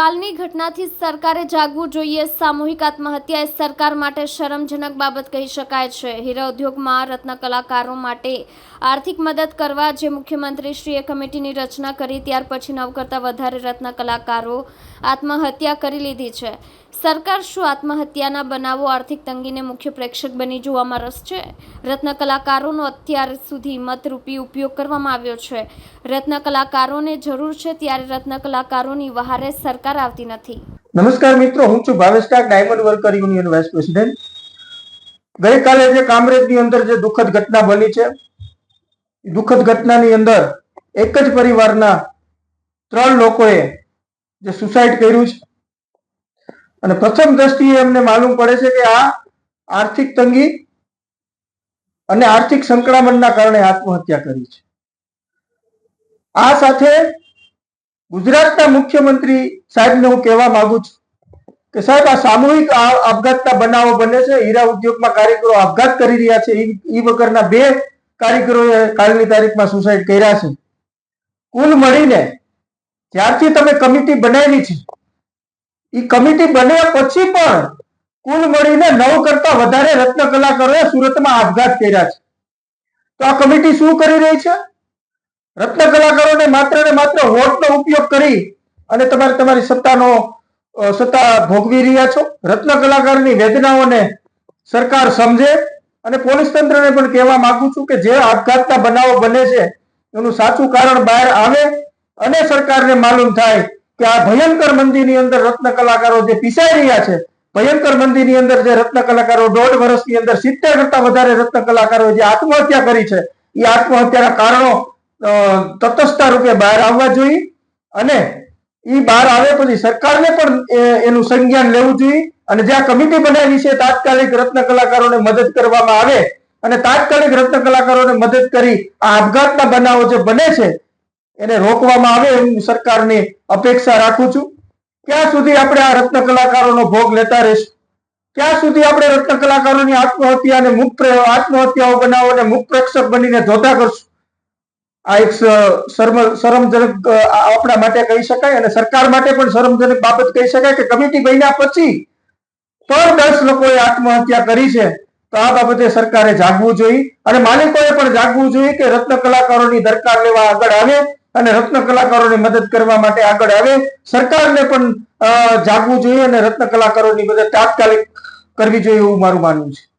કાલની ઘટનાથી સરકારે જાગવું જોઈએ. સામૂહિક આત્મહત્યા એ સરકાર માટે શરમજનક બાબત કહી શકાય છે. હીરા ઉદ્યોગમાં રત્ન કલાકારો માટે આર્થિક મદદ કરવા જે મુખ્યમંત્રીશ્રીએ કમિટીની રચના કરી, ત્યાર પછી નવ કરતાં વધારે રત્ન કલાકારો આત્મહત્યા કરી લીધી છે. સરકાર શું આત્મહત્યાના બનાવો આર્થિક તંગીને મુખ્ય પ્રેક્ષક બની જોવામાં રસ છે? રત્ન કલાકારોનો અત્યાર સુધી મતરૂપી ઉપયોગ કરવામાં આવ્યો છે. રત્ન કલાકારોને જરૂર છે ત્યારે રત્ન કલાકારોની વહારે સરકાર આવતી નથી. નમસ્કાર મિત્રો, હું છું Bhavesh Tak diamond worker union vice president ગઈકાલે જે કામરેજની અંદર જે દુઃખદ ઘટના બની છે દુઃખદ ઘટનાની અંદર એક જ પરિવારના ત્રણ લોકોએ જે સુસાઇડ કર્યું છે અને પ્રથમ દ્રષ્ટિએ એમને માલુમ પડે છે કે આ આર્થિક તંગી અને આર્થિક સંકળામણના કારણે આત્મહત્યા કરી છે. આ સાથે ગુજરાતના મુખ્યમંત્રી સાહેબને હું કહેવા માંગુ છું કે સાહેબ, આ સામૂહિક આપઘાતના બનાવો બને છે, હીરા ઉદ્યોગમાં કારીગરો આપઘાત કરી રહ્યા છે, ઈ- ઈ વગરના બે કારીગરોએ કાલની તારીખમાં સુસાઇડ કર્યા છે. કુલ મળીને જ્યારથી તમે કમિટી બનાવી છે એ કમિટી બન્યા પછી પણ કુલ મળીને નવ કરતા વધારે રત્ન કલાકારોએ સુરતમાં આપઘાત કર્યા છે. તો આ કમિટી શું કરી રહી છે? રત્ન કલાકારોને માત્ર ને માત્ર વોટનો ઉપયોગ કરી અને તમારે તમારી સત્તાનો સત્તા ભોગવી રહ્યા છો. રત્ન કલાકારની વેદનાઓને સરકાર સમજે અને પોલીસ તંત્રને પણ કહેવા માંગુ છું કે જે આપઘાતના બનાવો બને છે એનું સાચું કારણ બહાર આવે અને સરકારને માલુમ થાય કે આ ભયંકર મંદીની અંદર રત્ન કલાકારો જે પીસાઈ રહ્યા છે, ભયંકર મંદીની અંદર જે રત્ન કલાકારો દોઢ વર્ષની અંદર સિત્તેર કરતા વધારે રત્ન કલાકારો જે આત્મહત્યા કરી છે એ આત્મહત્યાના કારણો તટસ્થતા રૂપે બહાર આવવા જોઈએ અને એ બહાર આવે પછી સરકારને પણ એનું સંજ્ઞાન લેવું જોઈએ અને જ્યાં કમિટી બનાવી છે તાત્કાલિક રત્ન કલાકારોને મદદ કરવામાં આવે અને તાત્કાલિક રત્ન કલાકારોને મદદ કરી આ આપઘાતના બનાવો જે બને છે એને રોકવામાં આવે એવી સરકારની અપેક્ષા રાખું છું. ક્યાં સુધી આપણે આ રત્ન કલાકારોનો ભોગ લેતા રહીશું? ક્યાં સુધી આપણે રત્ન કલાકારોની આત્મહત્યા અને મુખ આત્મહત્યાઓ બનાવો અને મુખ પ્રેક્ષક બનીને ધોતા કરશું? આ એક શરમ- શરમજનક આપણા માટે કહી શકાય અને સરકાર માટે પણ શરમજનક બાબત કહી શકાય કે કમિટી બન્યા પછી પણ દસ લોકોએ આત્મહત્યા કરી છે તો આ બાબતે સરકારે જાગવું જોઈએ. અને માલિકોએ પણ જાગવું જોઈએ કે રત્ન કલાકારોની દરકાર લેવા આગળ આવે અને રત્ન કલાકારોની મદદ કરવા માટે આગળ આવે. સરકારને પણ જાગવું જોઈએ અને રત્ન કલાકારોની મદદ તાત્કાલિક કરવી જોઈએ એવું મારું માનવું છે.